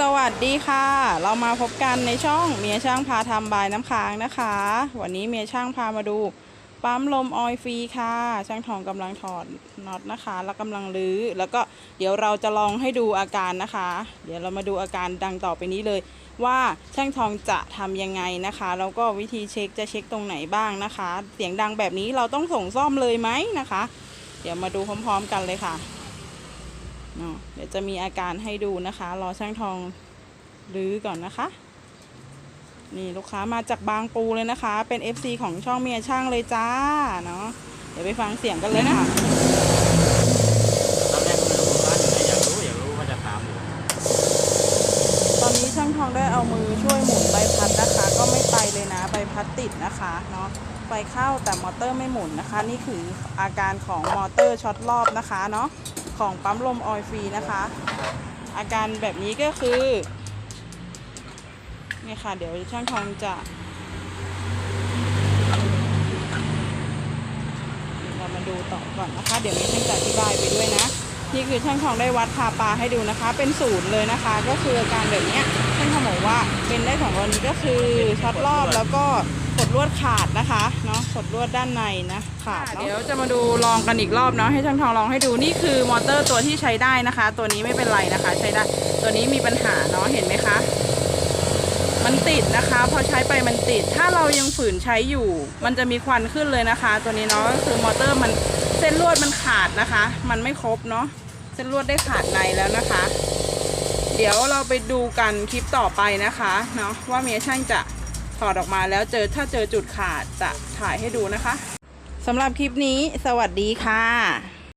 สวัสดีค่ะ เรามาพบกันในช่องเมียช่างพาทำบายน้ำค้างนะคะ วันนี้เมียช่างพามาดูปั๊มลมออยฟรีค่ะ ช่างทองกำลังถอดน็อตนะคะ แล้วกำลังรื้อ แล้วก็เดี๋ยวเราจะลองให้ดูอาการนะคะ เดี๋ยวเรามาดูอาการดังต่อไปนี้เลย ว่าช่างทองจะทำยังไงนะคะ แล้วก็วิธีเช็คจะเช็คตรงไหนบ้างนะคะ เสียงดังแบบนี้เราต้องส่งซ่อมเลยไหมนะคะ เดี๋ยวมาดูพร้อม ๆ กันเลยค่ะ เนาะเดี๋ยวจะมีอาการให้ดูนะคะ รอช่างทองรื้อก่อนนะคะ นี่ลูกค้ามาจากบางปูเลยนะคะ เป็น FC ของช่องเมียช่างเลยจ้าเนาะเดี๋ยวไปฟังเสียงกันเลยค่ะตอนแรกก็ไม่รู้ว่าอยู่ไหนอยากรู้อยากรู้ว่าจะถามอยู่ตอนนี้ช่างทองได้เอามือช่วยหมุนใบพัดนะคะ ก็ไม่ไปเลยนะใบพัดติดนะคะเนาะไฟเข้าแต่มอเตอร์ไม่หมุนนะคะ นี่คืออาการของมอเตอร์ช็อตรอบนะคะเนาะ ของปั๊มลมออยฟรีนะคะ อาการแบบนี้ก็คือนี่ค่ะ เดี๋ยวช่างทองจะเรามาดูต่อก่อนนะคะ เดี๋ยวมีช่างจะอธิบายไปด้วยนะ นี่คือช่างทองได้วัดพาปลาให้ดูนะคะ เป็นศูนย์เลยนะคะ ก็คืออาการแบบเนี้ยช่างทองบอกว่าเป็นได้สองกรณีก็คือช็อตรอบแล้วก็กดลวดขาดนะคะเนาะกดลวดด้านในนะขาดเดี๋ยวจะมาดูลองกันอีกรอบเนาะให้ช่างทองลองให้ดูนี่คือมอเตอร์ตัวที่ใช้ได้นะคะ ตัวนี้ไม่เป็นไรนะคะ ใช้ได้ตัวนี้มีปัญหาเนาะเห็นไหมคะ มันติดนะคะ พอใช้ไปมันติด ถ้าเรายังฝืนใช้อยู่ มันจะมีควันขึ้นเลยนะคะ ตัวนี้เนาะก็คือมอเตอร์มันเส้นลวดมันขาดนะคะ มันไม่ครบเนาะ เส้นลวดได้ขาดในแล้วนะคะ เดี๋ยวเราไปดูกันคลิปต่อไปนะคะเนาะว่าเมียช่างจะถอดออกมาแล้วเจอถ้าเจอจุดขาดจะถ่ายให้ดูนะคะสำหรับคลิปนี้สวัสดีค่ะ